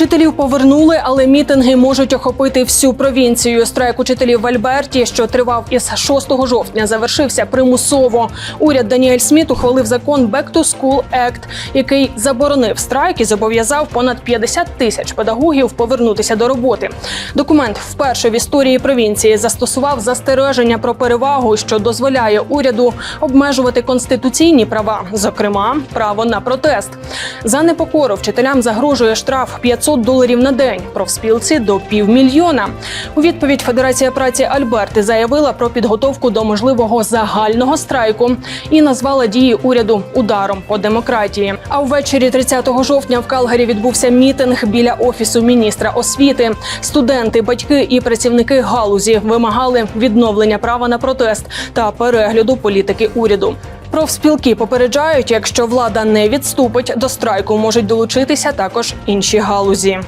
Вчителів повернули, але мітинги можуть охопити всю провінцію. Страйк учителів в Альберті, що тривав із 6 жовтня, завершився примусово. Уряд Даніель Сміт ухвалив закон Back to School Act, який заборонив страйк і зобов'язав понад 50 тисяч педагогів повернутися до роботи. Документ вперше в історії провінції застосував застереження про перевагу, що дозволяє уряду обмежувати конституційні права, зокрема право на протест. За непокору вчителям загрожує штраф 500 доларів на день, профспілці до півмільйона. У відповідь Федерація праці Альберти заявила про підготовку до можливого загального страйку і назвала дії уряду ударом по демократії. А ввечері 30 жовтня в Калгарі відбувся мітинг біля офісу міністра освіти. Студенти, батьки і працівники галузі вимагали відновлення права на протест та перегляду політики уряду. Профспілки попереджають, якщо влада не відступить до страйку, можуть долучитися також інші галузі.